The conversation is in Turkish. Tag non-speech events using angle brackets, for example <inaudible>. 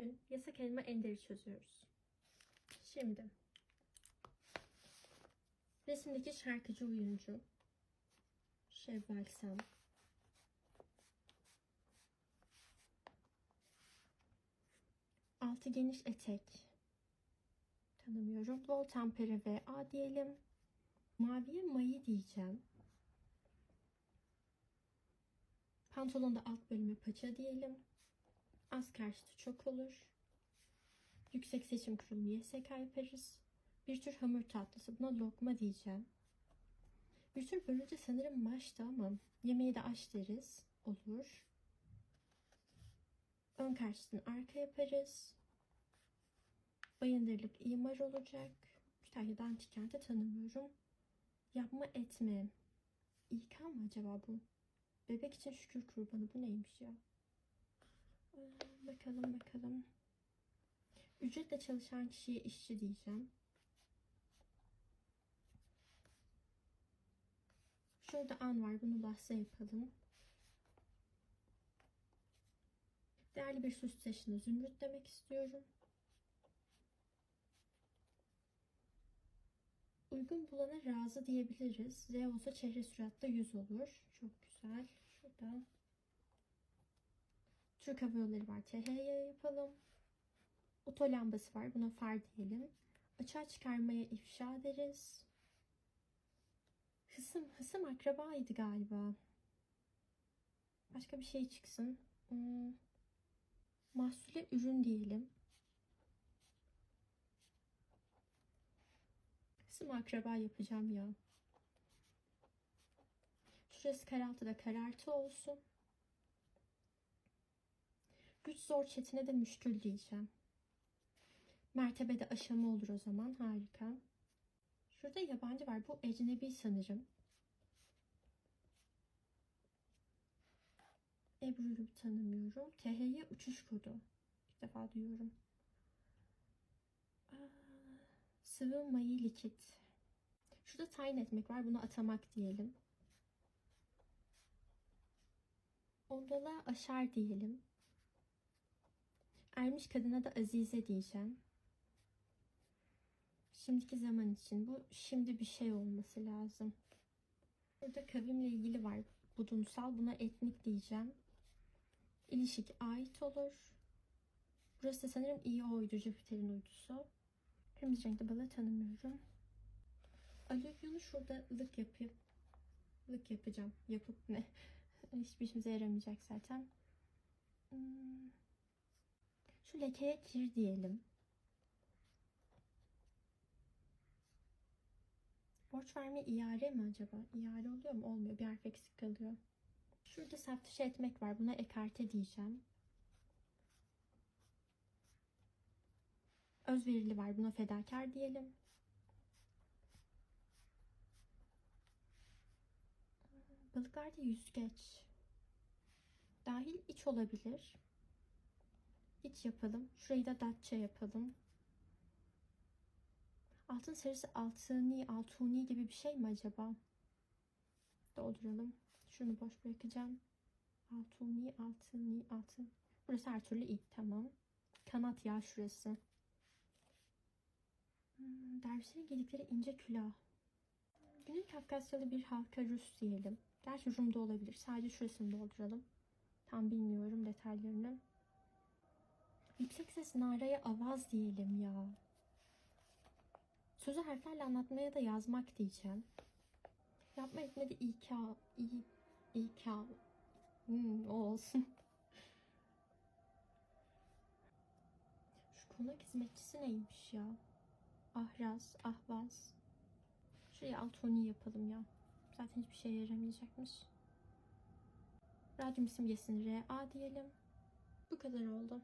Bugün yasak elma enderi çözüyoruz. Şimdi resimdeki şarkıcı oyuncu Şevval Sam altı geniş etek tanımıyorum. Bol tempere ve A diyelim. Maviye mayı diyeceğim. Pantolonda alt bölümü paça diyelim. Az karşıtı çok olur. Yüksek seçim kurulu YSK yaparız. Bir tür hamur tatlısı. Buna lokma diyeceğim. Bir tür bölünce sanırım maçtı ama yemeği de aş deriz. Olur. Ön karşıtını arka yaparız. Bayındırlık imar olacak. Kütahya'da antik kente tanımıyorum. Yapma etme. İK mı acaba bu? Bebek için şükür kurbanı. Bu neymiş ya? Bakalım bakalım. Ücretle çalışan kişiye işçi diyeceğim. Şurada an var. Bunu bahse yapalım. Değerli bir süs taşını zümrüt demek istiyorum. Uygun bulana razı diyebiliriz. Z olsa çehre süratta 100 olur. Çok güzel. Şurada. Türk Hava var. THY yapalım. Oto lambası var. Buna far diyelim. Açığa çıkarmaya ifşa deriz. Hısım, hısım akrabaydı galiba. Başka bir şey çıksın. Hmm. Mahsule ürün diyelim. Hısım akraba yapacağım ya. Şurası karaltıda karartı olsun. Güç zor çetine de müşkül diyeceğim. Mertebede aşama olur o zaman. Harika. Şurada yabancı var. Bu ecnebi sanırım. Ebru'yu tanımıyorum. THY uçuş kodu. İlk defa duyuyorum. Sıvı mayı likit. Şurada tayin etmek var. Bunu atamak diyelim. Ondala aşar diyelim. Ermiş kadına da Azize diyeceğim. Şimdiki zaman için bu şimdi bir şey olması lazım. Burada kavimle ilgili var. Budunsal buna etnik diyeceğim. İlişik ait olur. Burası da sanırım iyi oydu Jüpiter'in uydusu. Kırmızı renkli balığı tanımıyorum. Alüvyonu şurada lık yapıp lık yapacağım. Yapıp ne? <laughs> Hiçbir işimize yaramayacak zaten. Hmm. Şu lekeye kir diyelim. Borç verme iare mi acaba? İare oluyor mu? Olmuyor. Bir harf eksik kalıyor. Şurada saf dışı etmek var. Buna ekarte diyeceğim. Özverili var. Buna fedakar diyelim. Balıklarda yüzgeç. Dahil iç olabilir. İç yapalım. Şurayı da datça yapalım. Altın sarısı altını, altuni gibi bir şey mi acaba? Dolduralım. Şunu boş bırakacağım. Altuni, altını, altın. Burası her türlü iyi. Tamam. Kanat ya şurası. Hmm, dervişlerin giydikleri ince külah. Güney Kafkasyalı bir halka Rus diyelim. Gerçi Rum'da olabilir. Sadece şurasını dolduralım. Tam bilmiyorum detaylarını. Yüksek ses naraya avaz diyelim ya. Sözü harflerle anlatmaya da yazmak diyeceğim. Yapma etmedi İK. İ, İK. Hmm, o olsun. <laughs> Şu konak hizmetçisi neymiş ya? Ahraz, ahvaz. Şuraya altoni yapalım ya. Zaten hiçbir şeye yaramayacakmış. Radyum simgesini RA diyelim. Bu kadar oldu.